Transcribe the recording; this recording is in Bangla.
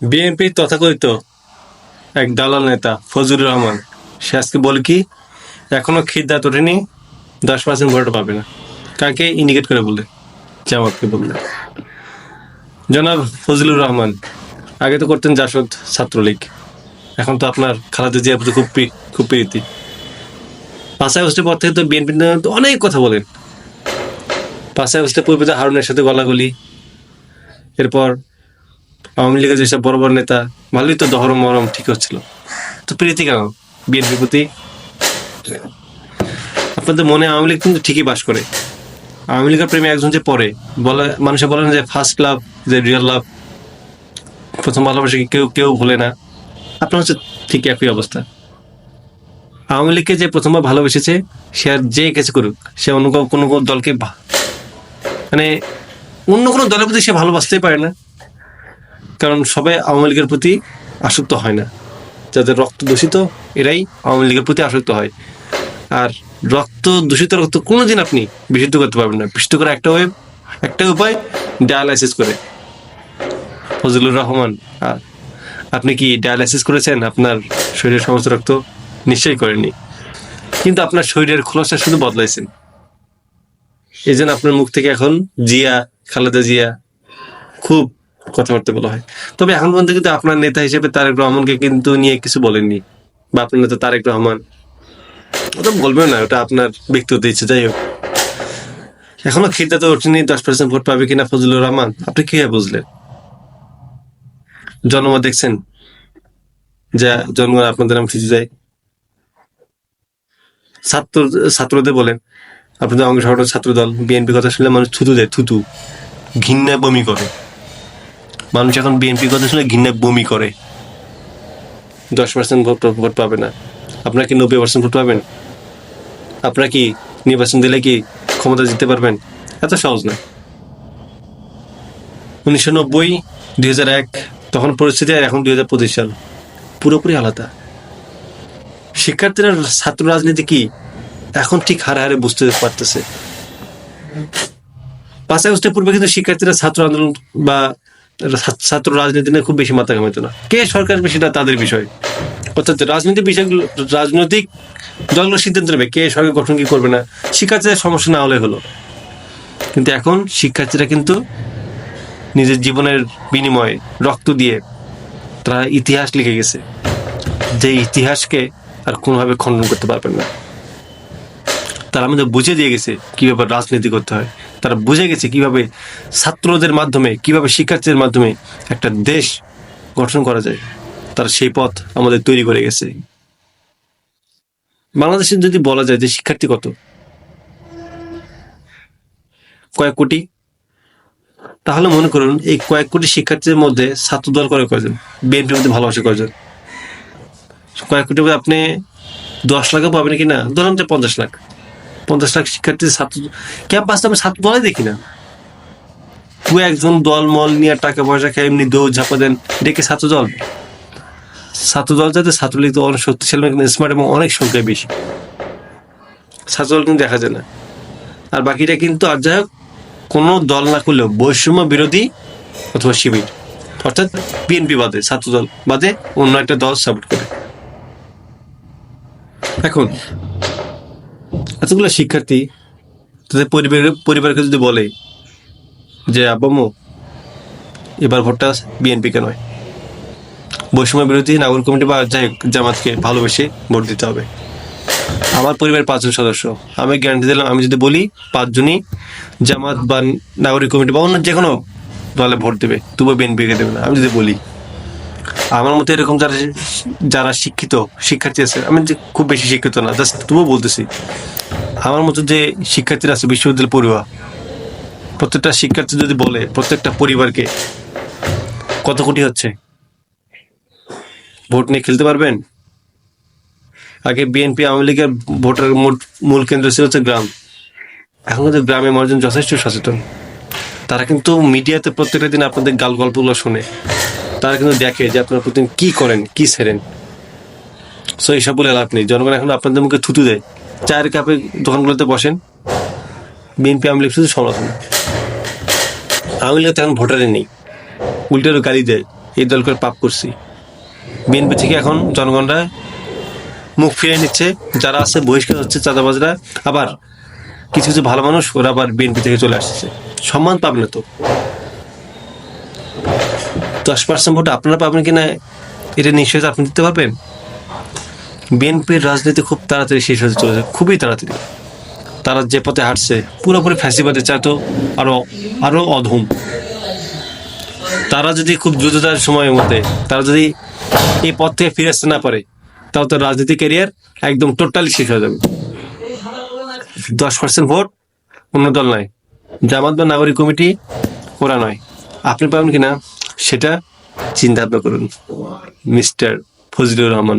বিএনপির তথাকথিত এক দালাল নেতা, ফজলুর রহমান। সে আজকে বলে কি, এখনও খিদ্দাত ওঠেনি, দশ পার্সেন্ট ভোট পাবে না। কাকে ইন্ডিকেট করে বললে জামাতকে বললে জনাব ফজলুর রহমান, আগে তো করতেন জাসদ ছাত্রলীগ, এখন তো আপনার খালাদা জিয়া খুব খুব প্রীতি। পাঁচই আগস্টের পর থেকে তো বিএনপি অনেক কথা বলেন। পাঁচই আগস্টের পূর্বে তো হারুনের সাথে গলাগলি, এরপর আওয়ামী লীগের যেসব বড় বড় নেতা, ভালোই তো দহরম মহরম ঠিক হচ্ছিল। তো প্রীতি কেন? বিএনপির প্রতি? আপনাদের মনে আওয়ামী লীগ কিন্তু ঠিকই বাস করে। আওয়ামী লীগের প্রেমে একজন যে পড়ে, বলে, মানুষে বলেন যে ফার্স্ট লাভ যে রিয়েল লাভ প্রথম ভালোবাসা কেউ কেউ ভুলে না। আপনার হচ্ছে ঠিক একই অবস্থা। আওয়ামী লীগকে যে প্রথমবার ভালোবেসেছে, সে আর যে কিছু করুক, সে অন্য কোনো- দলকে মানে অন্য কোনো দলের প্রতি সে ভালোবাসতেই পারে না। কারণ সবাই আওয়ামী লীগের প্রতি আসক্ত হয় না। যাদের রক্ত দূষিত, এরাই আওয়ামী লীগের প্রতি আসক্ত হয়। আর রক্ত দূষিত রক্ত কোনোদিন আপনি বিশুদ্ধ করতে পারবেন না। বিশুদ্ধ করার একটা ওয়ে একটা উপায় ডায়ালাইসিস করে। ফজলুর রহমান আপনি কি ডায়ালাইসিস করেছেন? আপনার শরীরের সমস্ত রক্ত নিশ্চয়ই করেননি। কিন্তু আপনার শরীরের খোলসটা শুধু বদলাইছেন। এই জন্য আপনার মুখ থেকে এখন জিয়া, খালেদা জিয়া খুব কথাবার্তা বলা হয়। তবে এখন পর্যন্ত কিন্তু আপনার নেতা হিসেবে তারেক রহমানকে কিন্তু নিয়ে কিছু বলেননি। বা আপনার নেতা তারেক রহমান। ওটা বলবেন না, ওটা আপনার ব্যক্তিগত ইচ্ছে, যাই হোক। এখনও খিদা তো ওঠেনি, দশ পার্সেন্ট ভোট পাবে কিনা ফজলুর রহমান? আপনি কীভাবে বুঝলেন? জনমত দেখছেন? যা জনগণ আপনাদের নাম খুঁজে যায়। ছাত্র, ছাত্রদের বলেন, আপনাদের অঙ্গ ছাত্র দল বিএনপি কথা শুনলে মানুষ থুতু দেয়, থুতু। ঘৃণায় বমি করে। মানুষ এখন বিএনপি কথা শুনে ঘৃণায় বমি করে। দশ পার্সেন্ট ভোট ভোট পাবে না। আপনারা কি নব্বই পার্সেন্ট ভোট পাবেন? আপনারা কি নির্বাচন দিলে কি ক্ষমতা জিততে পারবেন? এত সহজ না। উনিশশো নব্বই, দুই হাজার এক, তখন পরিস্থিতি আর এখন দুই হাজার পঁচিশ সাল। পুরোপুরি আলাদা। শিক্ষার্থীরা ছাত্র রাজনীতি কি এখন ঠিক হারে হারে বুঝতে পারতেছে। পাঁচ আগস্টের পূর্বে কিন্তু শিক্ষার্থীরা ছাত্র আন্দোলন বা ছাত্র রাজনীতি নিয়ে খুব বেশি মাথা ঘামাইতো না। কে সরকার সেটা তাদের বিষয়। অর্থাৎ রাজনৈতিক বিষয়গুলো রাজনৈতিক দলগুলো সিদ্ধান্ত নেবে কে সরকার গঠন কি করবে না। শিক্ষার্থীদের সমস্যা না হলে হলো। কিন্তু এখন শিক্ষার্থীরা কিন্তু নিজের জীবনের বিনিময়ে রক্ত দিয়ে তারা ইতিহাস লিখে গেছে। যে ইতিহাসকে আর কোনোভাবে খণ্ডন করতে পারবেন না। তারা আমাদের বুঝে দিয়ে গেছে কীভাবে রাজনীতি করতে হয়। তারা বুঝে গেছে কীভাবে ছাত্রদের মাধ্যমে, কীভাবে শিক্ষার্থীদের মাধ্যমে একটা দেশ গঠন করা যায়। তারা সেই পথ আমাদের তৈরি করে গেছে। বাংলাদেশে যদি বলা যায় যে শিক্ষার্থী কত? কয়েক কোটি। তাহলে মনে করুন, এই কয়েক কোটি শিক্ষার্থীদের মধ্যে ছাত্র দল করে কয়জন? বিএনপির মধ্যে ভালোবাসে কয়জন? কয়েক মধ্যে আপনি দশ লাখও পাবেন কিনা ধরুন যে পঞ্চাশ লাখ। পঞ্চাশ লাখ শিক্ষার্থী ছাত্র ক্যাম্পাসে আমি ছাত্র দলে দেখি না। দু একজন দল মল নিয়ে টাকা পয়সা খেয়ে এমনি দৌড় ঝাপা দেন, ডেকে ছাত্র দল। ছাত্র দল যাতে ছাত্রলীগ তো অনেক শক্তিশালী স্মার্ট এবং অনেক সংখ্যায় বেশি। ছাত্র দল কিন্তু দেখা যায় না। আর বাকিটা কিন্তু আর যাই হোক, কোনো দল না করলেও বৈষম্য বিরোধী অথবা শিবির। অর্থাৎ বিএনপি বাদে, ছাত্র দল বাদে অন্য একটা দল সাপোর্ট করে। এখন এতগুলো শিক্ষার্থী তাদের পরিবার, পরিবারকে যদি বলে যে আব্বামু এবার ভোটটা বিএনপিকে নয়? বৈষম্য বিরোধী নাগরিক কমিটি বা জামাতকে ভালোবেসে ভোট দিতে হবে। আমার পরিবারের পাঁচজন সদস্য। আমি গ্যারান্টি দিলাম, আমি যদি বলি পাঁচজনই জামাত বা নাগরিক কমিটি বা অন্য যে কোনো দলে ভোট দেবে তবু বিএনপিকে দেবে না। আমি যদি বলি আমার মতো এরকম যারা যারা শিক্ষিত, শিক্ষার্থী আছে, আমি যে খুব বেশি শিক্ষিত না জাস্ট তবুও বলতেছি, আমার মতো যে শিক্ষার্থীরা আছে বিশ্ববিদ্যালয় পড়ুয়া, প্রত্যেকটা শিক্ষার্থী যদি বলে, প্রত্যেকটা পরিবারকে, কত কোটি হচ্ছে? ভোট নিয়ে খেলতে পারবেন? আগে বিএনপি, আওয়ামী লীগের ভোটের মূল কেন্দ্র ছিল হচ্ছে গ্রাম। এখন কিন্তু গ্রামে মানুষজন যথেষ্ট সচেতন। তারা কিন্তু মিডিয়াতে প্রত্যেকটা দিন আপনাদের গাল গল্পগুলো শুনে। তারা কিন্তু দেখে যে আপনারা প্রতিদিন কি করেন, কি সেরেন। সো এইসব বলে লাভ নেই। জনগণ এখন আপনাদের মুখে থুতু দেয়। চায়ের কাপে দোকানগুলোতে বসেন। বিএনপি আওয়ামী লীগ শুধু সমালোচনা। আওয়ামী লীগ এখন ভোটারে নেই। উল্টেরও গালি দেয়। এই দল করে পাপ করছি। বিএনপি থেকে এখন জনগণরা মুখ ফিরিয়ে নিচ্ছে। যারা আছে, বহিষ্কার হচ্ছে চাঁদাবাজরা। আবার কিছু কিছু ভালো মানুষ ওরা আবার বিএনপি থেকে চলে আসছে। সম্মান পাবে না তো। দশ পার্সেন্ট ভোট আপনারা পাবেন কিনা, এটা নিশ্চয়ই আপনি দিতে পারবেন। বিএনপির রাজনীতি খুব তাড়াতাড়ি শেষ হতে চলেছে, খুবই তাড়াতাড়ি। তারা যে পথে হাঁটছে, পুরোপুরি ফ্যাসিবাদে চায় তো আরও আরও অধম। তারা যদি খুব দ্রুততার সময়ের মধ্যে, তারা যদি এই পথ থেকে ফিরে আসতে না পারে, তাহলে তো রাজনীতি ক্যারিয়ার একদম টোটালি শেষ হয়ে যাবে। দশ পার্সেন্ট ভোট অন্য দল নয়, জামাত বা নাগরিক কমিটি, ওরা নয়। আপনি পাবেন কিনা? সেটা চিন্তা ভাবনা করুন। মিস্টার ফজলুর রহমান।